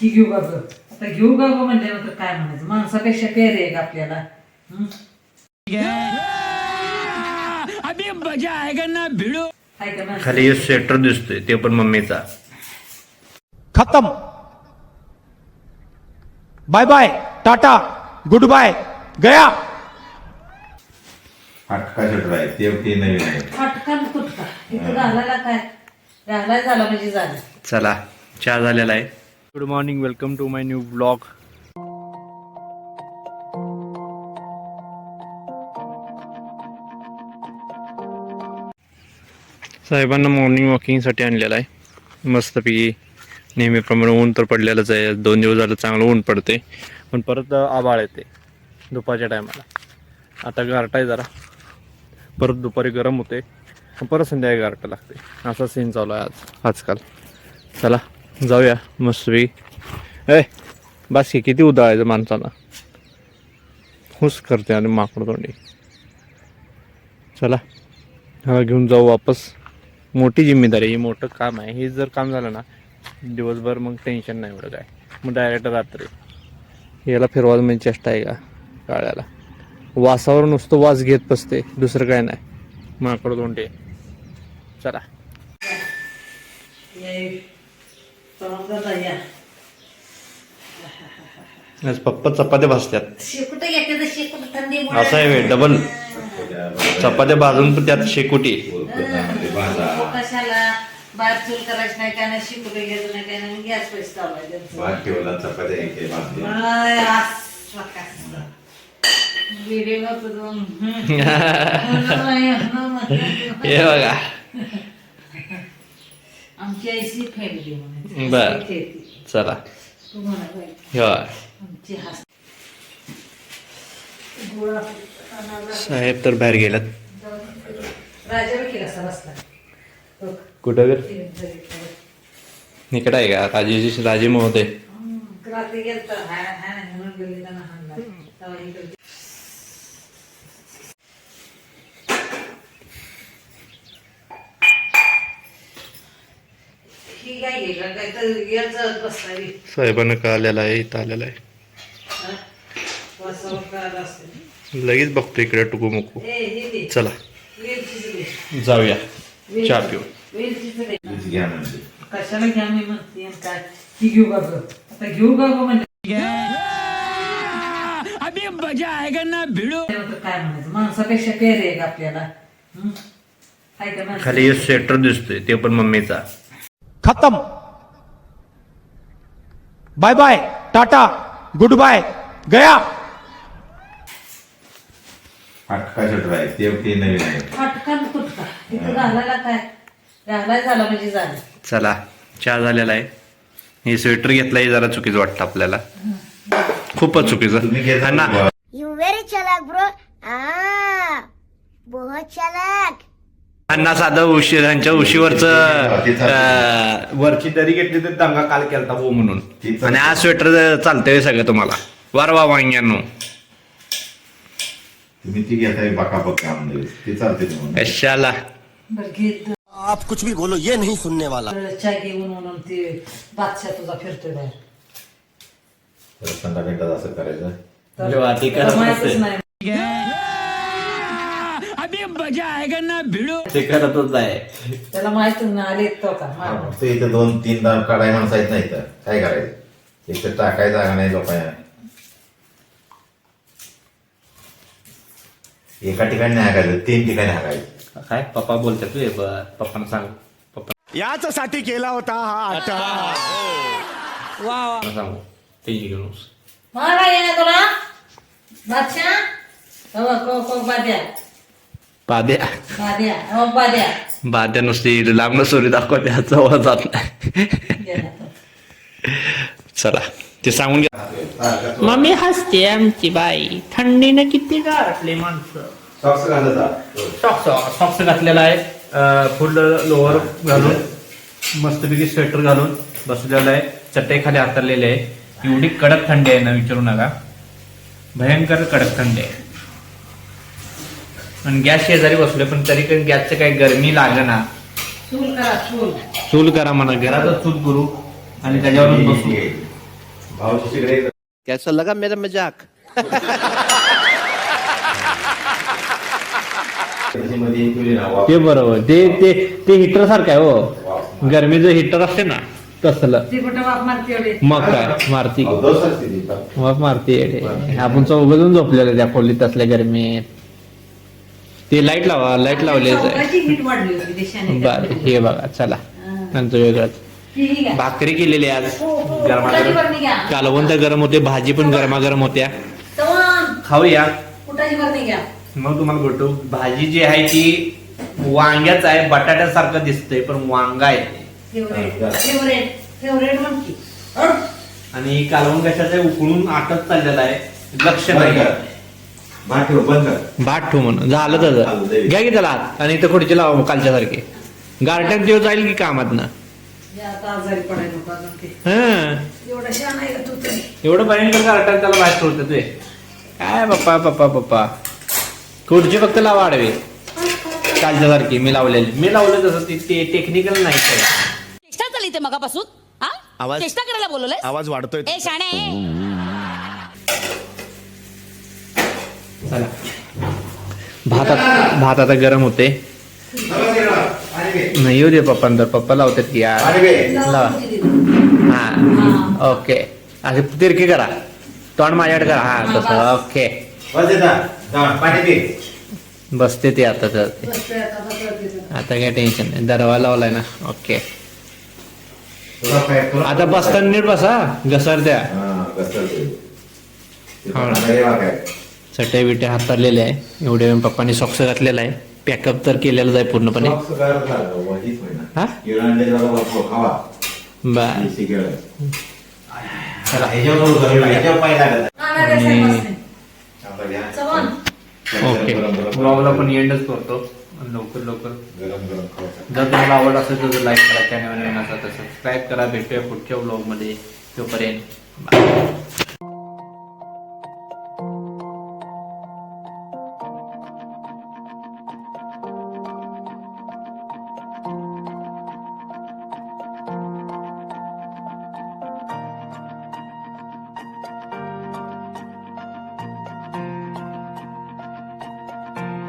ही घेऊ का गं आता घेऊ का गं म्हणल्यानंतर काय म्हणायचं? माणसापेक्षा पेर आहे का आपल्याला? आहे का माणसं? खाली एक स्वेटर दिसतोय ते पण मम्मीचा. खत्म. Bye bye tata good bye गया. फाटका शटर आहे ते ते नवीन आहे. फाटका न तुटका इथं घालायला काय? घालाय झाला म्हणजे झालं. चला चहा झालेला आहे. Good morning welcome to my new blog साहेबांना मॉर्निंग वॉकिंगसाठी आणलेलं आहे. मस्तपैकी नेहमीप्रमाणे ऊन तर पडलेलंच आहे. दोन दिवस झालं चांगलं ऊन पडते पण परत आबाळ येते दुपारच्या टायमाला आता गारटा आहे जरा. परत दुपारी गरम होते पण परत संध्याकाळी गारटा लागते असा सीन चालू आहे आज आजकाल. चला. जाऊया मस्तपैकी ए बस की किती उदाळायचं माणसाला? हुस करते आणि माकड तोंडी. चला ह्याला घेऊन जाऊ वापस. मोठी जिम्मेदारी ही मोठं काम आहे. हे जर काम झालं ना दिवसभर मग टेन्शन नाही एवढं काय. मग डायरेक्ट रात्री. याला फिरवायला म्हणजे चेष्टा आहे का? काळ्याला. वासावर नुसतं वास घेत बसते दुसरं काय नाही. माकड तोंडी. चला. पप्पा चपात्या भाजतात शेकुट घेते तर शेकुट थंडी असं आहे डबल चपात्या भाजून पण त्यात शेकोटी कशाला बाहेर चूल करायची नाही काय नाही घ्यायचं गॅस पैसे भात ठेवला चपात्या इथे. हे बघा आमची ऐशी फॅमिली. बर. चला. साहेब तर बाहेर बघ, कुठं इकडे. आहे का? राजेशी राजे महोदय हम्म, रात्री गेलता हा हा नाही म्हणून गेली त्यांना हाणला तेव्हा इकडे ही काय गेलं काय तर याच साहेबांना कळालेला आहे इथं आलेला आहे. लगेच बघतो इकडे टुकू मुकू. हे चला. जाऊया. चहा पिऊ. कशाला घ्या मी म्हणते आणि काय? ती घेऊ का आता घेऊ का म्हणजे त्यानंतर काय म्हणायचं? माणसापेक्षा पेर आहे का आपल्याला? हं? आहे का? खाली स्वेटर दिसतोय ते पण मम्मीचा. खत्म। Bye bye tata good bye गया। फाटका शटर आहे ते ते नवीन आहे. फाटका न तुटका इथं घालायला काय? घालाय झाला म्हणजे झालं. चला चहा झालेला आहे. हे स्वेटर घेतलंय जरा चुकीचं वाटतं आपल्याला. खूपच चुकीचं. तुम्ही घेता हा ना. You very chalak, bro. Ah, बहुत चालाक. अण्णा साधं उशी त्यांच्या उशीवरच वरची दरी घेतली तर दंगा काल केलता हो म्हणून. आणि आज स्वेटर चालतंय सगळं तुम्हाला. वर वा वांग्यानो. तुम्ही ती घेताय बाका पक्का म्हणजे. ते चालते तुम्हाला. कशाला बरं घेत आप कुछ भी बोलो ये नहीं सुनने वाला. चहा घेऊन म्हणून ते बादशाह तुझा फिरतोय बाहेर. तर असं करायचं. तर करत माहीतच असते. नाही ते करतच आहे. त्याला माहितच नाही आले तो का मार. इथं दोन तीन दार काढाय माणसं आहेत नाही तर काय करायचं? एक तर टाकाय जागा नाही लोकांना. एका ठिकाणी नाही हाकायचं तीन ठिकाणी हाकायचं काय? पप्पा बोलतात तू पप्पांना सांग. पप्पा याच्यासाठी केला होता हा अट्टा सांगू. ते घेऊन मारा ये ना तुला. बादशाह? हो को को बाद्या बाद्या बाद्या हो बाद्या बाद्या नुसती लांब सोरी दाखवते जवळ जात नाही. चला ते सांगून घ्या. मम्मी हसते आमची बाई. थंडीनं किती गारटले माणसं. सॉक्स घालायचा सॉक्स सॉक्स घातलेला आहे. फुल लोअर घालून मस्तपैकी स्वेटर घालून बसलेला आहे. चटई खाली हातरलेली आहे. एवढी कडक थंडी आहे ना विचारू नका. भयंकर कडक थंडी आहे. आणि गॅस शेजारी बसलोय पण तरी पण गॅसचं काही गरमी ना. चूल करा चूल. चूल करा म्हणा घरातच चूल करू आणि त्याच्यावरून बसू. कैसा लगा मेरा मजाक. ते बरोबर. ते ते ते हिटर सारखं आहे हो. गरमीचं हिटर असते ना तसलं. ती कुठं वाफ मारते एवढी? मग काय? मारती. मग मारती येडे आपण चौघजून झोपलेलं त्या खोलीत असल्या गरमीत. ते लाइट लावा लाइट देशाने बर हे बघा चला. त्यांचं वेगळंच ही घ्या. भाकरी केलेली आज. हो, हो. गरमागरम. घ्या. कालवंत गरम होते? भाजी पण गरमागरम होत्या. खाऊया. मग तुम्हाला बोलतो भाजी जी आहे ती वांग्याच आहे बटाट्यासारखं दिसतंय पण वांगा आहे हा. आणि कालवण कशाचं आहे, उकळून आटत चाललेला आहे. लक्ष नाही. भात ठेव, बंद कर. भात ठेव म्हणून. झालं दे. घ्या की त्याला आत. आणि इथं खुर्ची लावा कालच्या सारखी. गार्डन दिवस जाईल की कामात ना हे आता आजारी पडायला नको अजून ते. एवढं शान आहे का तू तरी? एवढं भयंकर गार्डन त्याला बाहेर सोडतं ते. काय पप्पा पप्पा पप्पा खुर्ची फक्त लावा आडवी. कालच्या सारखी. मी लावलेली. मी लावलं तसं ते- ते टेक्निकल नाही काय चेष्टा चालली ते मगापासून हा? आवाज- चेष्टा करायला बोलवलंय आवाज वाढतोय. ए शाणे चला. भात आता- भात आता गरम होते. नाही येऊ दे पप्पा नंतर पप्पा लावतात की यार. लावा. हा. ओके. असे तिरकी करा. तोंड माझ्याकडे करा. हा तसं. ओके. बस येता. जा, पाणी पी. बसते ते आता तर. आता काय टेन्शन नाही. दरवा लावलाय ना. ओके. आता बसताना नीट बसा. घसरत्या. हा, कसं ते. ते हो ना. पाणी घे बा काय. चटई बिटे हाताळलेले आहे एवढे पप्पांनी सॉक्स घातलेला आहे पॅकअप तर केलेलं आहे पूर्णपणे. हा? हा. ओके. ब्लॉगला पण एंडच करतो लवकर लवकर गरम गरम खावा. जर तुम्हाला आवड असेल तर लाईक करा चॅनल नवीन असेल तर सबस्क्राईब करा भेटूया पुढच्या ब्लॉगमध्ये तोपर्यंत बाय